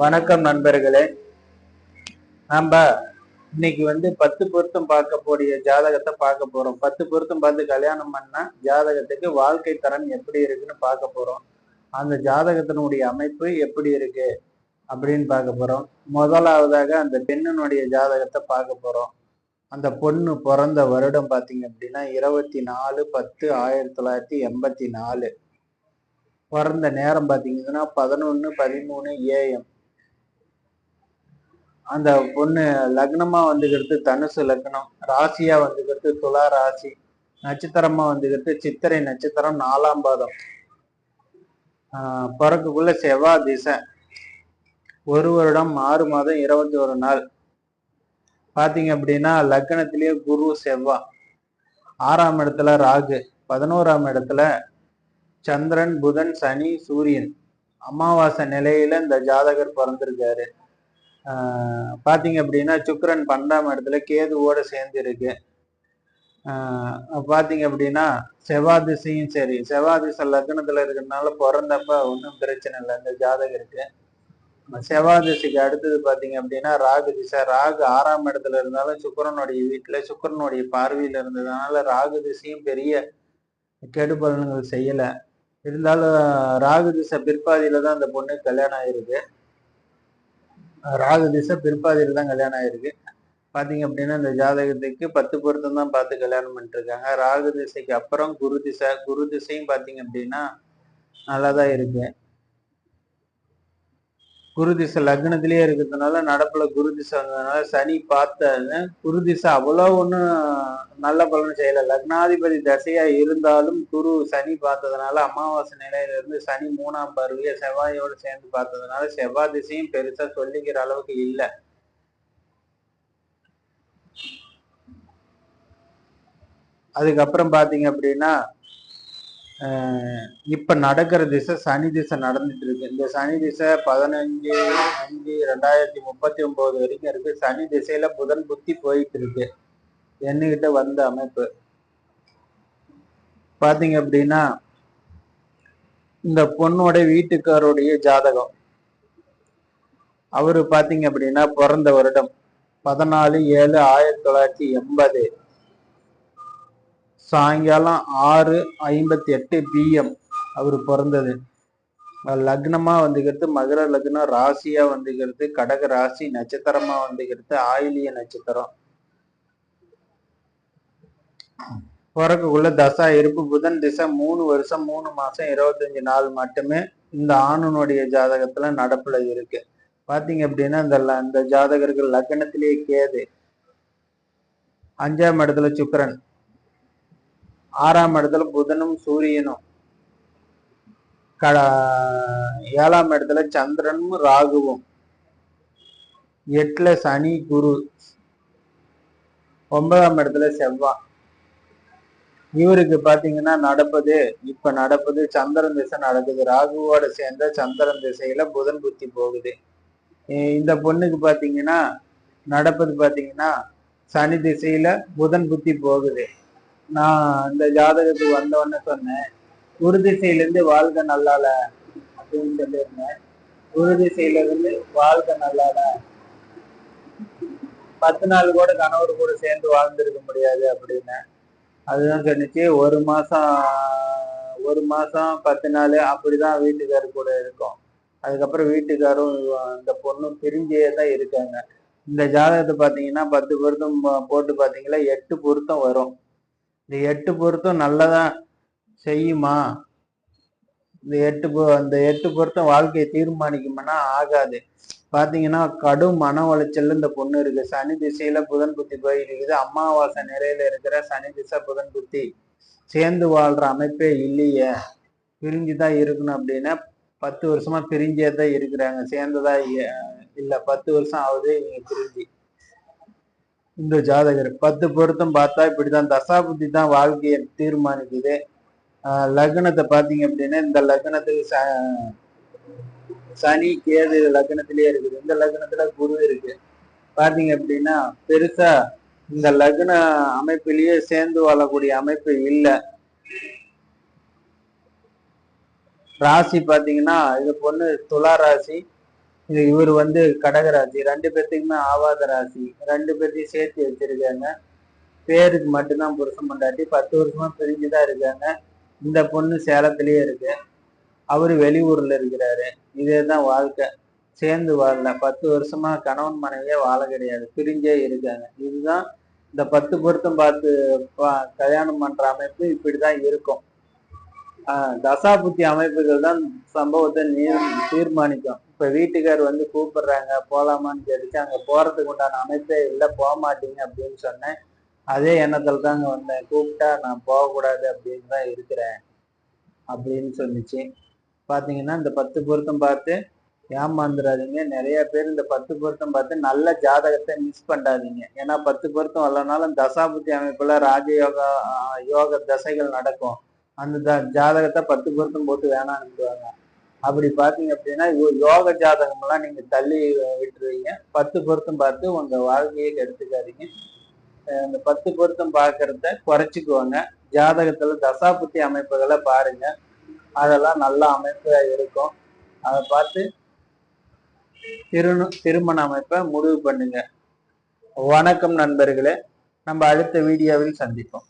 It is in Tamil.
வணக்கம் நண்பர்களே. நம்ம இன்னைக்கு வந்து பத்து பொருத்தம் பார்க்கக்கூடிய ஜாதகத்தை பார்க்க போறோம். பத்து பொருத்தம் பார்த்து கல்யாணம் பண்ணா ஜாதகத்துக்கு வாழ்க்கை தரம் எப்படி இருக்குன்னு பார்க்க போறோம். அந்த ஜாதகத்தினுடைய அமைப்பு எப்படி இருக்கு அப்படின்னு பார்க்க போறோம். முதலாவதாக அந்த பெண்ணினுடைய ஜாதகத்தை பார்க்க போறோம். அந்த பொண்ணு பிறந்த வருடம் பார்த்தீங்க அப்படின்னா இருபத்தி நாலு பத்து ஆயிரத்தி தொள்ளாயிரத்தி எண்பத்தி நாலு. பிறந்த நேரம் பார்த்தீங்கன்னா பதினொன்று பதிமூணு ஏஎம் அந்த பொண்ணு லக்னமா வந்துக்கிறது தனுசு லக்னம் ராசியா வந்துக்கிறது துலா ராசி நட்சத்திரமா வந்துக்கிறது சித்திரை நட்சத்திரம் நாலாம் பாதம். ஆஹ் பிறக்குக்குள்ள செவ்வாய் திசை. ஒரு வருடம் ஆறு மாதம் இருபத்தி ஒரு நாள். பாத்தீங்க அப்படின்னா லக்னத்திலேயே குரு செவ்வா. ஆறாம் இடத்துல ராகு பதினோராம் இடத்துல சந்திரன் புதன் சனி சூரியன். அமாவாசை நிலையில இந்த ஜாதகர் பிறந்திருக்காரு. பார்த்தீங்க அப்படின்னா சுக்கரன் பன்னெண்டாம் இடத்துல கேதுவோட சேர்ந்து இருக்கு. பார்த்தீங்க அப்படின்னா செவ்வாய் திசையும் சரி செவ்வாய் திசை லக்னத்துல இருக்கிறதுனால பிறந்தப்ப ஒன்றும் பிரச்சனை இல்லை இந்த ஜாதகருக்கு செவ்வாய் திசைக்கு அடுத்தது பார்த்தீங்க அப்படின்னா ராகு திசை ராகு ஆறாம் இடத்துல இருந்தாலும் சுக்கரனுடைய வீட்டில் சுக்கரனுடைய பார்வையில் இருந்ததுனால ராகு திசையும் பெரிய கெடுபலன்கள் செய்யலை. இருந்தாலும் ராகு திசை பிற்பாதியில் தான் அந்த பொண்ணு கல்யாணம் ஆயிருக்கு. ராகு திசை பிற்பாதியில் தான் கல்யாணம் ஆயிருக்கு. பார்த்தீங்க அப்படின்னா இந்த ஜாதகத்துக்கு பத்து பொருத்தம் தான் பார்த்து கல்யாணம் பண்ணிட்டுருக்காங்க. ராகு திசைக்கு அப்புறம் குரு திசை குரு திசையும் பார்த்தீங்க அப்படின்னா நல்லா தான் இருக்குது குரு திசை லக்னத்திலேயே இருக்கிறதுனால நடப்புல குரு திசை வந்ததுனால சனி பார்த்தது குரு திசை அவ்வளோ ஒன்றும் நல்ல பலன் செய்யலை. லக்னாதிபதி தசையா இருந்தாலும் குரு சனி பார்த்ததுனால அமாவாசை நிலையில இருந்து சனி மூணாம் பார்வைய செவ்வாயோடு சேர்ந்து பார்த்ததுனால செவ்வாய் திசையும் பெருசா சொல்லிக்கிற அளவுக்கு இல்லை. அதுக்கப்புறம் பாத்தீங்க அப்படின்னா இப்ப நடக்கிற திசை சனி திசை நடந்துட்டு இருக்கு. இந்த சனி திசை பதினஞ்சு அஞ்சு ரெண்டாயிரத்தி முப்பத்தி ஒன்பது வரைக்கும் இருக்கு. சனி திசையில புதன் புத்தி போயிட்டு இருக்கு. என்கிட்ட வந்த அமைப்பு. பாத்தீங்க அப்படின்னா இந்த பொண்ணோட வீட்டுக்காரோடைய ஜாதகம். அவரு பாத்தீங்க அப்படின்னா பிறந்த வருடம் பதினாலு ஏழு ஆயிரத்தி தொள்ளாயிரத்தி எண்பது. சாயங்காலம் ஆறு ஐம்பத்தி எட்டு பிஎம் அவர் பிறந்தது. லக்னமா வந்துக்கிறது மகர லக்னம் ராசியா வந்துக்கிறது கடக ராசி நட்சத்திரமா வந்துக்கிறது ஆயிலிய நட்சத்திரம். பிறக்கக்குள்ள தசா இருப்பு புதன் திசை மூணு வருஷம் மூணு மாசம் இருபத்தஞ்சு நாள் மட்டுமே இந்த ஆணுனுடைய ஜாதகத்துல நடப்புல இருக்கு. பாத்தீங்க அப்படின்னா இந்த இந்த ஜாதகர்கள் லக்னத்திலேயே கேது. அஞ்சாம் இடத்துல சுக்கிரன். ஆறாம் இடத்துல புதனும் சூரியனும். க ஏழாம் இடத்துல சந்திரனும் ராகுவும். எட்டுல சனி குரு. ஒன்பதாம் இடத்துல செவ்வாய். இவருக்கு பாத்தீங்கன்னா நடப்பது இப்ப நடப்பது சந்திரன் திசை நடக்குது. ராகுவோட சேர்ந்த சந்திரன் திசையில புதன் புத்தி போகுது. இந்த பொண்ணுக்கு பாத்தீங்கன்னா நடப்பது பாத்தீங்கன்னா சனி திசையில புதன் புத்தி போகுது. நான் இந்த ஜாதகத்துக்கு வந்தவொடனே சொன்னேன் குரு திசையில இருந்து வாழ்க நல்லால அப்படின்னு சொல்லியிருந்தேன். குரு திசையில இருந்து வாழ்க நல்லால பத்து நாள் கூட கணவர் கூட சேர்ந்து வாழ்ந்திருக்க முடியாது அப்படின்னு. அதுதான் சொன்னிச்சு. ஒரு மாசம் ஒரு மாசம் பத்து நாள் அப்படிதான் வீட்டுக்காரர் கூட இருக்கும். அதுக்கப்புறம் வீட்டுக்காரும் அந்த பொண்ணும் பிரிஞ்சே தான் இருக்காங்க. இந்த ஜாதகத்தை பார்த்தீங்கன்னா பத்து பொருத்தம் போட்டு பார்த்தீங்களா எட்டு பொருத்தம் வரும். இந்த எட்டு பொருத்தம் நல்லதா செய்யுமா? இந்த எட்டு பொ- அந்த எட்டு பொருத்தம் வாழ்க்கையை தீர்மானிக்குமானா ஆகாது. பாத்தீங்கன்னா கடும் மன உளைச்சல் இந்த பொண்ணு இருக்கு. சனி திசையில புதன் புத்தி போயிருக்குது. அமாவாசை நிறையில இருக்கிற சனி திசை புதன் புத்தி. சேர்ந்து வாழ்ற அமைப்பே இல்லையே. பிரிஞ்சுதான் இருக்கணும் அப்படின்னா பத்து வருஷமா பிரிஞ்சே தான் இருக்கிறாங்க. சேர்ந்ததா இ- இல்ல பத்து வருஷம் ஆகுது இவங்க பிரிஞ்சு. இந்த ஜாதகர். பத்து பொருத்தம் பார்த்தா இப்படிதான் தசா புத்தி தான் வாழ்க்கையை தீர்மானிக்குது. ஆஹ் லக்னத்தை பார்த்தீங்க அப்படின்னா இந்த லக்னத்துக்கு ச- சனி கேது லக்னத்திலேயே இருக்குது. இந்த லக்னத்துல குரு இருக்கு. பார்த்தீங்க அப்படின்னா பெருசா இந்த லக்ன அமைப்பிலேயே சேர்ந்து வாழக்கூடிய அமைப்பு இல்லை. ராசி பார்த்தீங்கன்னா இது பொண்ணு துலா ராசி இவர் வந்து கடகராசி ரெண்டு பேர்த்துக்குமே ஆவாத ராசி. ரெண்டு பேர்த்தையும் சேர்த்து வச்சிருக்காங்க. பேருக்கு மட்டும்தான் புருஷன் பொண்டாட்டி. பத்து வருஷமா பிரிஞ்சுதான் இருக்காங்க. இந்த பொண்ணு சேலத்திலேயே இருக்கு. அவரு வெளியூர்ல இருக்கிறாரு. இதேதான் வாழ்க்கை. சேர்ந்து வாழல. பத்து வருஷமா கணவன் மனைவியே வாழ கிடையாது. பிரிஞ்சே இருக்காங்க. இதுதான் இந்த பத்து பொருத்தம் பார்த்து கல்யாணம் பண்ற அமைப்பு இப்படிதான் இருக்கும். ஆஹ் தசாபுத்தி அமைப்புகள் தான் சம்பவத்தை நீ- தீர்மானிக்கும். இப்ப வீட்டுக்கார் வந்து கூப்பிடுறாங்க போலாமான்னு கேட்டுச்சு. அங்க போறதுக்கு உண்டான அமைப்பே இல்லை போக மாட்டீங்க அப்படின்னு சொன்னேன். அதே எண்ணத்துல தாங்க வந்தேன். கூப்பிட்டா நான் போகக்கூடாது அப்படின்னு தான் இருக்கிறேன் அப்படின்னு சொன்னிச்சு. பாத்தீங்கன்னா இந்த பத்து பொருத்தம் பார்த்து ஏமாந்துடாதீங்க நிறைய பேர் இந்த பத்து பொருத்தம் பார்த்து நல்ல ஜாதகத்தை மிஸ் பண்ணாதீங்க. ஏன்னா பத்து பொருத்தம் வரலனாலும் தசாபுத்தி அமைப்புல ராஜயோகா யோக தசைகள் நடக்கும். அந்த த- ஜாதகத்தை பத்து பொருத்தம் போட்டு வேணாம்னுவாங்க அப்படி பாத்தீங்க அப்படின்னா யோக ஜாதகம் எல்லாம் நீங்க தள்ளி விட்டுருவீங்க. பத்து பொருத்தம் பார்த்து உங்க வாழ்க்கையை கெடுத்துக்காதீங்க. அந்த இந்த பத்து பொருத்தம் பார்க்கறத குறைச்சிக்குவாங்க ஜாதகத்துல தசாபுத்தி அமைப்புகளை பாருங்க. அதெல்லாம் நல்ல அமைப்பா இருக்கும். அதை பார்த்து திரு திருமண அமைப்பை முடிவு பண்ணுங்க. வணக்கம் நண்பர்களே. நம்ம அடுத்த வீடியோவில் சந்திப்போம்.